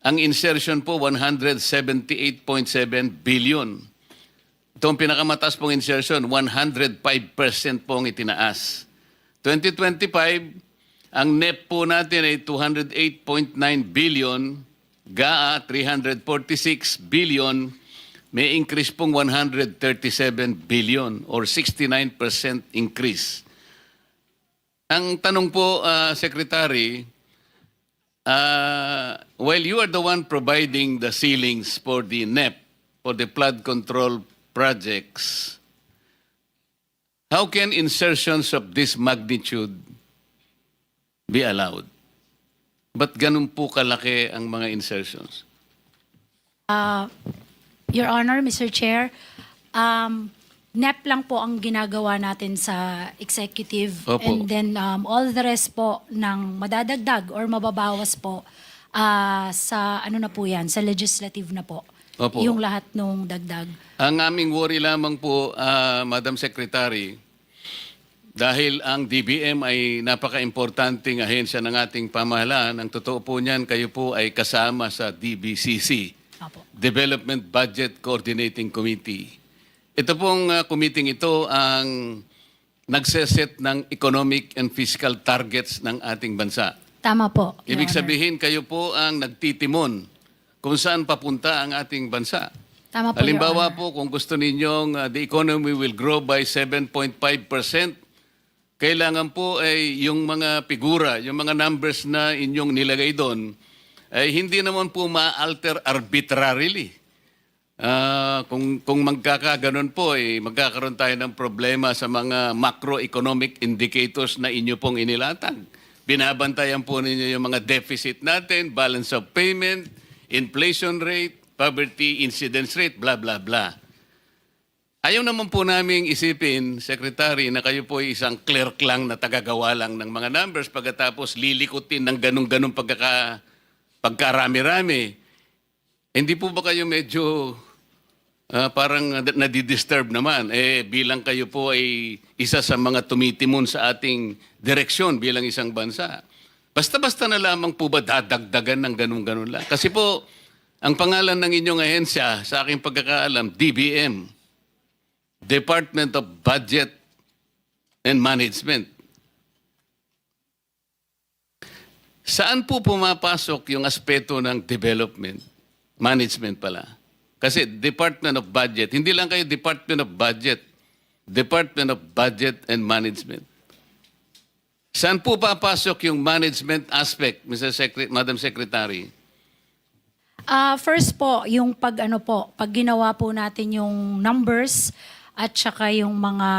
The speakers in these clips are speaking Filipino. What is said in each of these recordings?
Ang insertion po, 178.7 billion. Ito ang pinakamataas pong insertion, 105% po ang itinaas. 2025, ang NEP po natin ay 208.9 billion, GAA 346 billion, may increase pong 137 billion or 69% increase. Ang tanong po, ah, Secretary, ah, while you are the one providing the ceilings for the NEP, for the flood control projects, how can insertions of this magnitude be allowed? Ba't ganun po kalaki ang mga insertions? Your Honor, Mr. Chair, um, NEP lang po ang ginagawa natin sa executive. Opo. And then um, all the rest po ng madadagdag or mababawas po ah, sa ano na po yan, sa legislative na po. Opo. Yung lahat nung dagdag. Ang aming worry lamang po, ah, Madam Secretary, dahil ang DBM ay napaka-importanting ahensya ng ating pamahalaan, ang totoo po niyan, kayo po ay kasama sa DBCC, Opo. Development Budget Coordinating Committee. Ito pong ah, committee ito ang nagseset ng economic and fiscal targets ng ating bansa. Tama po. Your Ibig Honor. sabihin, kayo po ang nagtitimon kung saan papunta ang ating bansa. Tama po, Your Halimbawa Honor. po, kung gusto ninyong uh, the economy will grow by 7.5%, kailangan po ay yung mga figura, yung mga numbers na inyong nilagay doon, ay hindi naman po ma-alter arbitrarily. Ah, kung kung magkakaganon po eh magkakaroon tayo ng problema sa mga macroeconomic indicators na inyo pong inilatag. Binabantayan po ninyo yung mga deficit natin, balance of payment, inflation rate, poverty incidence rate, blah blah blah. Ayaw naman po naming isipin, Secretary, na kayo po ay isang clerk lang na tagagawa lang ng mga numbers pagkatapos lilikutin ng ganong-ganong pagkaka, pagkarami-rami. Hindi po ba kayo medyo ah, parang nad- nadidisturb naman? Eh, bilang kayo po ay isa sa mga tumitimon sa ating direksyon bilang isang bansa. Basta-basta na lamang po ba dadagdagan ng ganun-ganun lang? Kasi po, ang pangalan ng inyong ahensya, sa aking pagkakaalam, DBM, Department of Budget and Management. Saan po pumapasok yung aspeto ng development? Management pala. Kasi Department of Budget, hindi lang kayo Department of Budget, Department of Budget and Management. Saan po papasok yung management aspect, Mr. Secret Madam Secretary? Ah, first po, yung pag ano po, pag ginawa po natin yung numbers at saka yung mga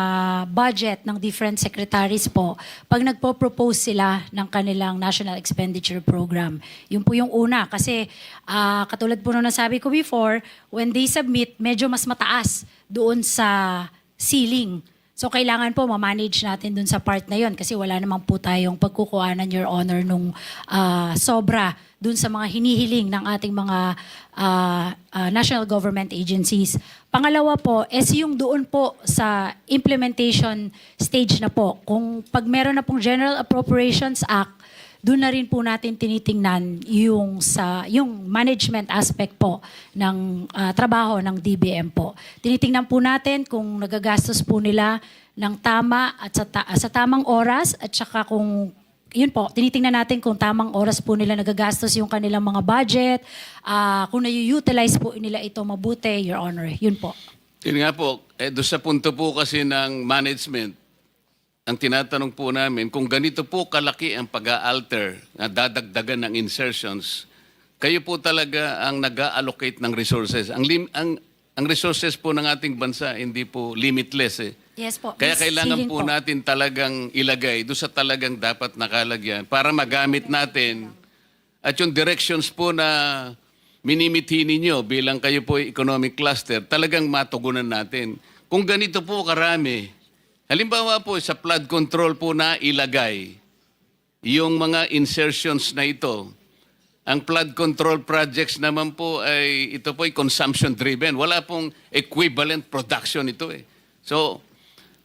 budget ng different secretaries po, pag nagpo-propose sila ng kanilang National Expenditure Program. Yun po yung una. Kasi ah, katulad po nung nasabi ko before, when they submit, medyo mas mataas doon sa ceiling. So kailangan po ma-manage natin dun sa part na yon kasi wala naman po tayong pagkukuhanan, Your Honor, nung ah, sobra dun sa mga hinihiling ng ating mga ah, ah, national government agencies. Pangalawa po, is yung doon po sa implementation stage na po. Kung pag meron na pong General Appropriations Act, doon na rin po natin tinitingnan yung sa yung management aspect po ng ah, trabaho ng DBM po. Tinitingnan po natin kung nagagastos po nila ng tama at sa, ta- sa tamang oras at saka kung yun po, tinitingnan natin kung tamang oras po nila nagagastos yung kanilang mga budget, ah, kung na-utilize po nila ito mabuti, Your Honor. Yun po. Yun nga po, eh, doon sa punto po kasi ng management, ang tinatanong po namin, kung ganito po kalaki ang pag-alter na dadagdagan ng insertions, kayo po talaga ang nag-allocate ng resources. Ang, lim- ang, ang resources po ng ating bansa, hindi po limitless eh. Yes po. Kaya Miss kailangan Celine po, natin talagang ilagay doon sa talagang dapat nakalagyan para magamit natin at yung directions po na minimithi ninyo bilang kayo po economic cluster, talagang matugunan natin. Kung ganito po karami, halimbawa po sa flood control po na ilagay yung mga insertions na ito, ang flood control projects naman po ay ito po ay consumption driven. Wala pong equivalent production ito eh. So,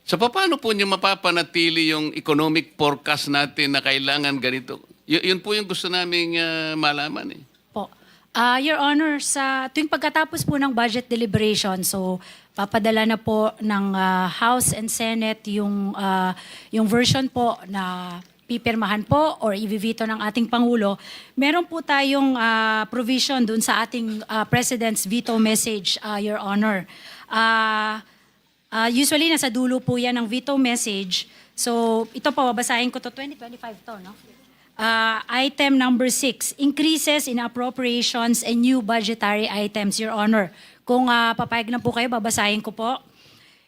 so paano po niyo mapapanatili yung economic forecast natin na kailangan ganito? Y- yun po yung gusto naming ah, malaman eh. Po. Ah, Your Honor, sa tuwing pagkatapos po ng budget deliberation, so papadala na po ng ah, House and Senate yung ah, yung version po na pipirmahan po or i-veto ng ating Pangulo, meron po tayong ah, provision dun sa ating ah, President's veto message, ah, Your Honor. Ah, ah, usually, nasa dulo po yan ng veto message. So, ito po, babasahin ko to 2025 to, no? Uh, item number six, increases in appropriations and new budgetary items, Your Honor. Kung uh, papayag na po kayo, babasahin ko po.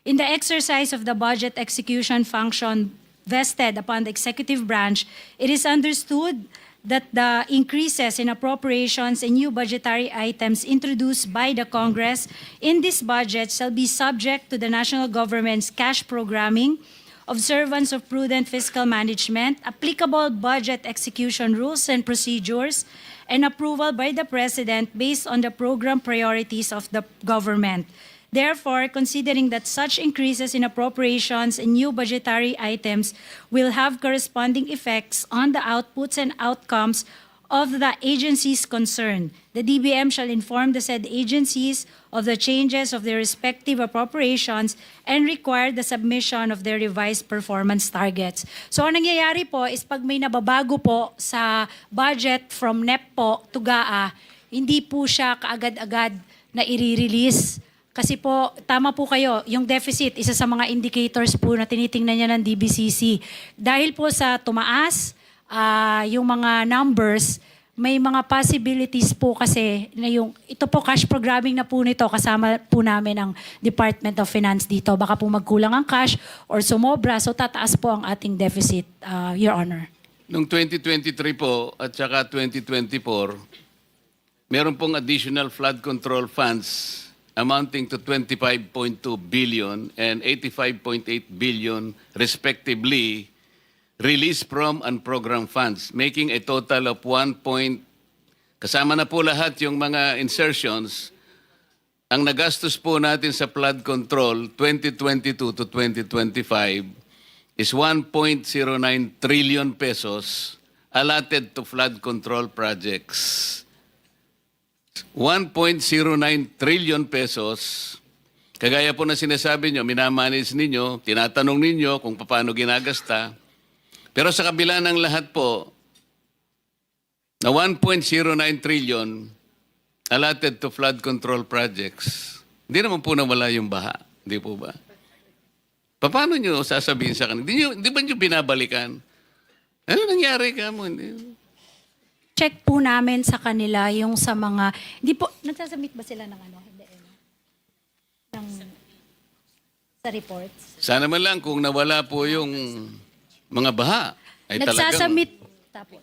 In the exercise of the budget execution function vested upon the executive branch, it is understood that the increases in appropriations and new budgetary items introduced by the Congress in this budget shall be subject to the national government's cash programming, observance of prudent fiscal management, applicable budget execution rules and procedures, and approval by the President based on the program priorities of the government. Therefore, considering that such increases in appropriations and new budgetary items will have corresponding effects on the outputs and outcomes of the agencies concerned, the DBM shall inform the said agencies of the changes of their respective appropriations and require the submission of their revised performance targets. So ang nangyayari po is pag may nababago po sa budget from NEP po to GAA, hindi po siya kaagad-agad na i-release. Kasi po, tama po kayo, yung deficit, isa sa mga indicators po na tinitingnan niya ng DBCC. Dahil po sa tumaas, ah, yung mga numbers, may mga possibilities po kasi na yung, ito po cash programming na po nito, kasama po namin ang Department of Finance dito. Baka po magkulang ang cash or sumobra, so tataas po ang ating deficit, ah, Your Honor. Noong 2023 po at saka 2024, meron pong additional flood control funds amounting to 25.2 billion and 85.8 billion respectively released from unprogrammed funds, making a total of 1. point- Kasama na po lahat yung mga insertions. Ang nagastos po natin sa flood control 2022 to 2025 is 1.09 trillion pesos allotted to flood control projects. 1.09 trillion pesos, kagaya po na sinasabi nyo, minamanage ninyo, tinatanong ninyo kung paano ginagasta. Pero sa kabila ng lahat po, na 1.09 trillion allotted to flood control projects, hindi naman po nawala yung baha. Hindi po ba? Paano nyo sasabihin sa kanila? Hindi, nyo, hindi ba nyo binabalikan? Ano nangyari ka mo? Hindi. Check po namin sa kanila yung sa mga, hindi po, nagsasubmit ba sila ng ano? Hindi, ano? Ng, sa reports? Sana man lang kung nawala po yung mga baha. Ay talagang, Nagsasubmit, tapos.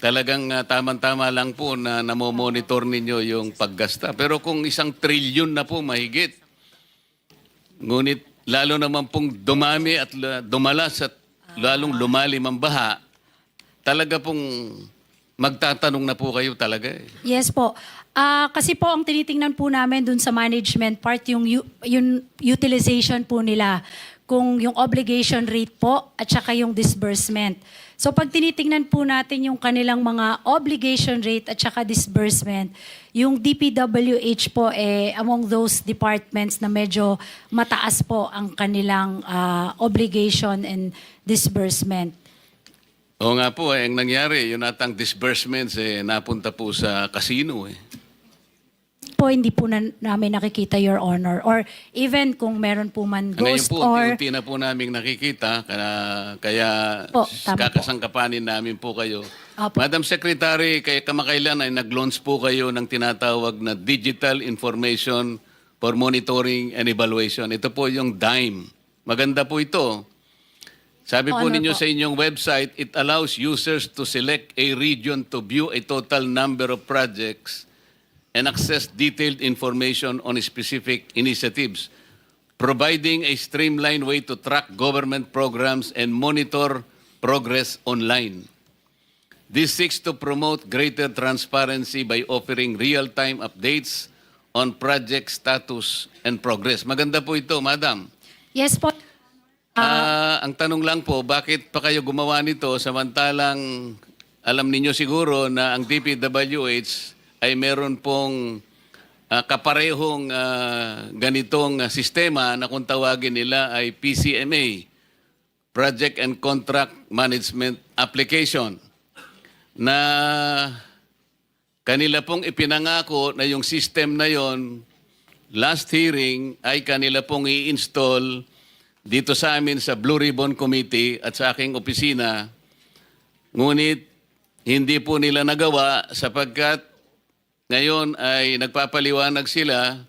talagang ah, tamang-tama lang po na namomonitor ninyo yung paggasta. Pero kung isang trilyon na po mahigit, ngunit lalo naman pong dumami at la- dumalas at lalong lumalim ang baha, talaga pong magtatanong na po kayo talaga eh. Yes po. Ah, kasi po ang tinitingnan po namin dun sa management part yung, yung utilization po nila kung yung obligation rate po at saka yung disbursement. So pag tinitingnan po natin yung kanilang mga obligation rate at saka disbursement, yung DPWH po eh among those departments na medyo mataas po ang kanilang ah, obligation and disbursement. Oo nga po, eh, ang nangyari, yun atang disbursements eh, napunta po sa casino eh. po hindi po na, namin nakikita your honor or even kung meron po man Ngayon ghost po, or unti-unti na po namin nakikita, kaya, kaya Po, tama po. kakasangkapanin namin po kayo. Opo. Madam Secretary, kaya kamakailan ay nag-launch po kayo ng tinatawag na Digital Information for Monitoring and Evaluation. Ito po yung DIME. Maganda po ito. Sabi po Honor ninyo po. sa inyong website, it allows users to select a region to view a total number of projects and access detailed information on specific initiatives, providing a streamlined way to track government programs and monitor progress online. This seeks to promote greater transparency by offering real-time updates on project status and progress. Maganda po ito, Madam. yes po Ah, ang tanong lang po, bakit pa kayo gumawa nito samantalang alam ninyo siguro na ang DPWH ay meron pong ah, kaparehong ah, ganitong ah, sistema na kung tawagin nila ay PCMA, Project and Contract Management Application, na kanila pong ipinangako na yung system na yon last hearing ay kanila pong i-install dito sa amin sa Blue Ribbon Committee at sa aking opisina. Ngunit hindi po nila nagawa sapagkat ngayon ay nagpapaliwanag sila.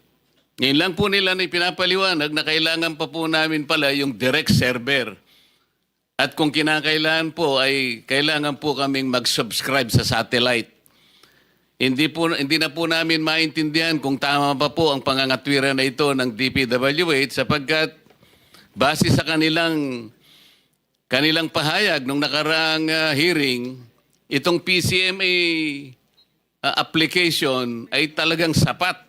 Ngayon lang po nila na pinapaliwanag na kailangan pa po namin pala yung direct server. At kung kinakailangan po ay kailangan po kaming mag-subscribe sa satellite. Hindi po hindi na po namin maintindihan kung tama pa po ang pangangatwiran na ito ng DPWH sapagkat base sa kanilang kanilang pahayag nung nakaraang ah, hearing, itong PCMA ah, application ay talagang sapat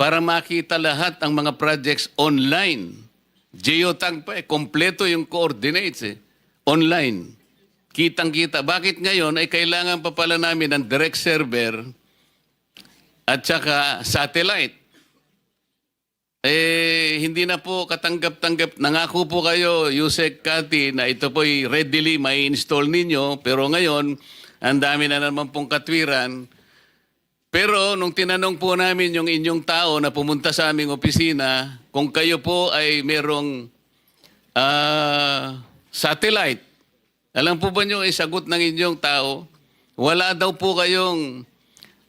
para makita lahat ang mga projects online. Geotag pa eh, kompleto yung coordinates eh, online. Kitang-kita. Bakit ngayon ay kailangan pa pala namin ng direct server at saka satellite? Eh, hindi na po katanggap-tanggap. Nangako po kayo, Yusek Kati, na ito po'y readily may install ninyo. Pero ngayon, ang dami na naman pong katwiran. Pero nung tinanong po namin yung inyong tao na pumunta sa aming opisina, kung kayo po ay merong ah, satellite, alam po ba nyo, isagot ng inyong tao, wala daw po kayong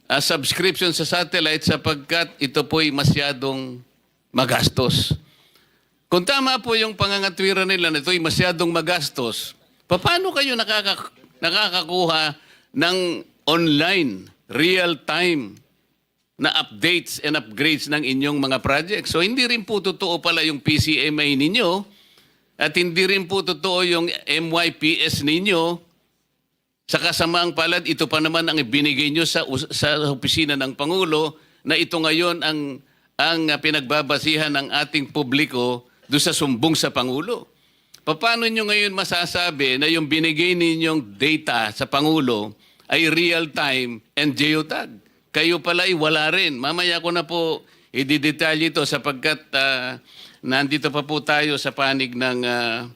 ah, subscription sa satellite sapagkat ito po'y masyadong magastos. Kung tama po yung pangangatwiran nila na ito'y masyadong magastos, paano kayo nakaka- nakakakuha ng online, real-time na updates and upgrades ng inyong mga projects? So hindi rin po totoo pala yung PCMA ninyo at hindi rin po totoo yung MYPS ninyo. Sa kasamaang palad, ito pa naman ang ibinigay nyo sa, sa opisina ng Pangulo na ito ngayon ang, ang ah, pinagbabasihan ng ating publiko doon sa sumbong sa Pangulo. Paano nyo ngayon masasabi na yung binigay ninyong data sa Pangulo ay real-time and geotag? Kayo pala ay wala rin. Mamaya ko na po i-detalye ito sapagkat ah, nandito pa po tayo sa panig ng ah,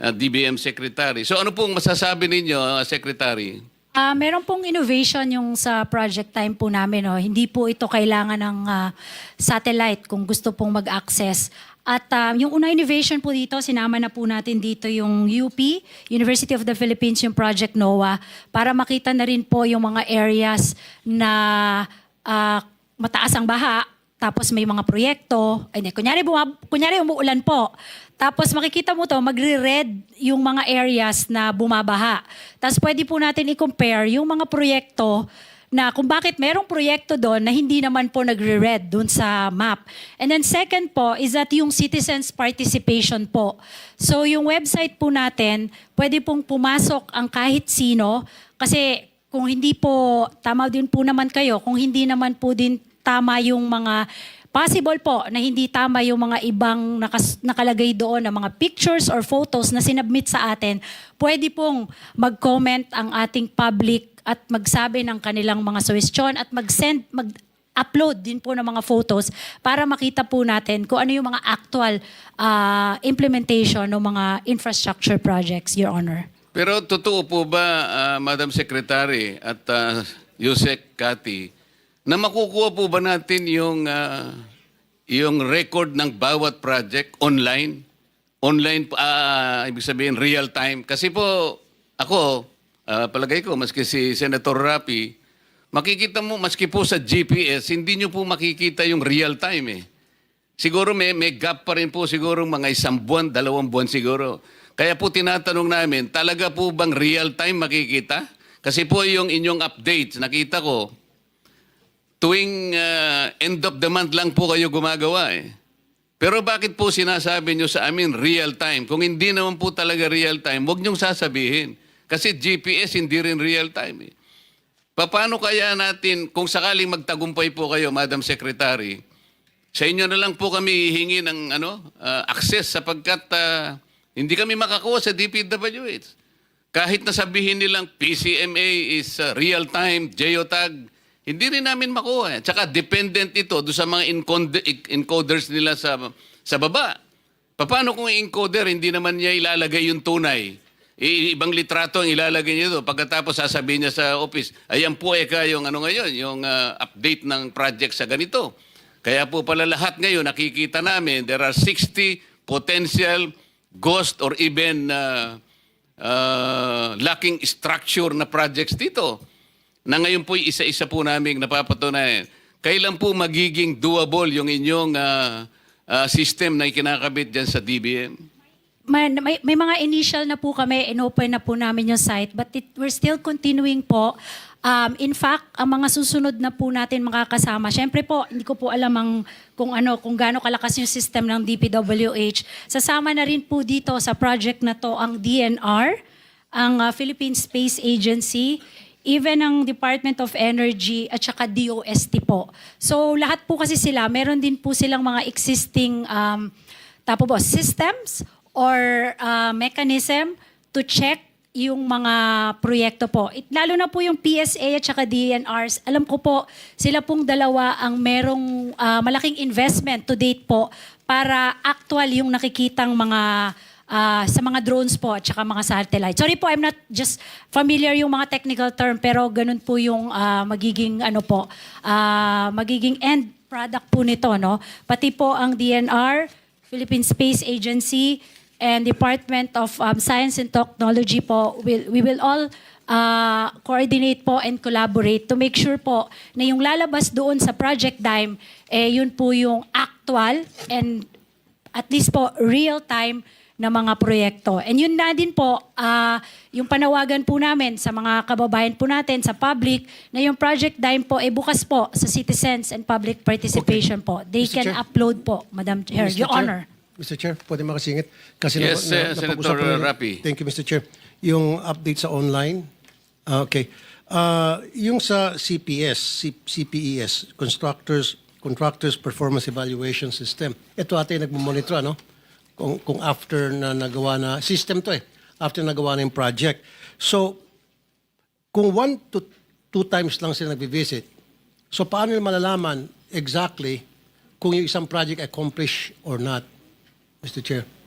ah, DBM Secretary. So ano pong masasabi ninyo, ah, Secretary? Ah, meron pong innovation yung sa project time po namin. No? Hindi po ito kailangan ng ah, satellite kung gusto pong mag-access. At ah, yung una innovation po dito, sinama na po natin dito yung UP, University of the Philippines, yung Project NOAA, para makita na rin po yung mga areas na ah, mataas ang baha, tapos may mga proyekto. Ay, kunyari, bumab- kunyari umuulan po. Tapos makikita mo to, magre-red yung mga areas na bumabaha. Tapos pwede po natin i-compare yung mga proyekto na kung bakit merong proyekto doon na hindi naman po nagre-red doon sa map. And then second po is that yung citizens participation po. So yung website po natin, pwede pong pumasok ang kahit sino kasi kung hindi po, tama din po naman kayo, kung hindi naman po din tama yung mga Possible po na hindi tama yung mga ibang nakas- nakalagay doon na mga pictures or photos na sinubmit sa atin, pwede pong mag-comment ang ating public at magsabi ng kanilang mga suggestion at mag-send, mag-upload din po ng mga photos para makita po natin kung ano yung mga actual ah, implementation ng mga infrastructure projects, Your Honor. Pero totoo po ba, ah, Madam Secretary at uh, Yusek Kati, na makukuha po ba natin yung, ah, yung record ng bawat project online? Online, ah, ibig sabihin real time. Kasi po, ako, ah, palagay ko, maski si Senator Rapi, makikita mo, maski po sa GPS, hindi nyo po makikita yung real time eh. Siguro may, may gap pa rin po siguro mga isang buwan, dalawang buwan siguro. Kaya po tinatanong namin, talaga po bang real time makikita? Kasi po yung inyong updates, nakita ko, tuwing ah, end of the month lang po kayo gumagawa eh. Pero bakit po sinasabi nyo sa amin real time? Kung hindi naman po talaga real time, huwag nyong sasabihin. Kasi GPS hindi rin real time eh. Paano kaya natin, kung sakaling magtagumpay po kayo, Madam Secretary, sa inyo na lang po kami hihingi ng ano, ah, access sapagkat ah, hindi kami makakuha sa DPWH. Kahit na sabihin nilang PCMA is ah, real-time, geotag, Hindi rin namin makuha. Tsaka dependent ito do sa mga encode- encoders nila sa sa baba. Paano kung encoder hindi naman niya ilalagay yung tunay? I- ibang litrato ang ilalagay niya doon. Pagkatapos sasabihin niya sa office, ayan po eka yung ano ngayon, yung ah, update ng project sa ganito. Kaya po pala lahat ngayon nakikita namin there are 60 potential ghost or even uh, uh, lacking structure na projects dito na ngayon po isa-isa po namin napapatunayan. Kailan po magiging doable yung inyong ah, ah, system na ikinakabit dyan sa DBM? may, may, may mga initial na po kami, inopen na po namin yung site, but it, we're still continuing po. Um, in fact, ang mga susunod na po natin makakasama, syempre po, hindi ko po alam ang, kung ano, kung gaano kalakas yung system ng DPWH. Sasama na rin po dito sa project na to ang DNR, ang uh, Philippine Space Agency, even ang Department of Energy at saka DOST po. So lahat po kasi sila, meron din po silang mga existing um, tapo po, systems or uh, mechanism to check yung mga proyekto po. It, lalo na po yung PSA at saka DNRs. Alam ko po, sila pong dalawa ang merong uh, malaking investment to date po para actual yung nakikitang mga ah, sa mga drones po at saka mga satellite. Sorry po, I'm not just familiar yung mga technical term pero ganun po yung ah, magiging ano po, ah, magiging end product po nito, no? Pati po ang DNR, Philippine Space Agency, and Department of um, Science and Technology po, will, we will all uh, coordinate po and collaborate to make sure po na yung lalabas doon sa Project Dime, eh, yun po yung actual and at least po real-time na mga proyekto. And yun na din po, ah, yung panawagan po namin sa mga kababayan po natin, sa public, na yung Project Dime po ay bukas po sa citizens and public participation po. They Mr. can Chair. upload po, Madam Chair, Mr. Your Honor. Mr. Chair, pwede makasingit? Kasi Yes, uh, Senator napag-usapan na- Rapi. Thank you, Mr. Chair. Yung update sa online, ah, okay. Ah, yung sa CPS, C- CPES, Constructors Contractors Performance Evaluation System. Ito ate nagmo-monitor ano? Kung kung after na nagawa na system to eh. After nagawa na yung project. So kung one to two times lang sila nagbi-visit, so paano nila malalaman exactly kung yung isang project accomplish or not, Mr. Chair?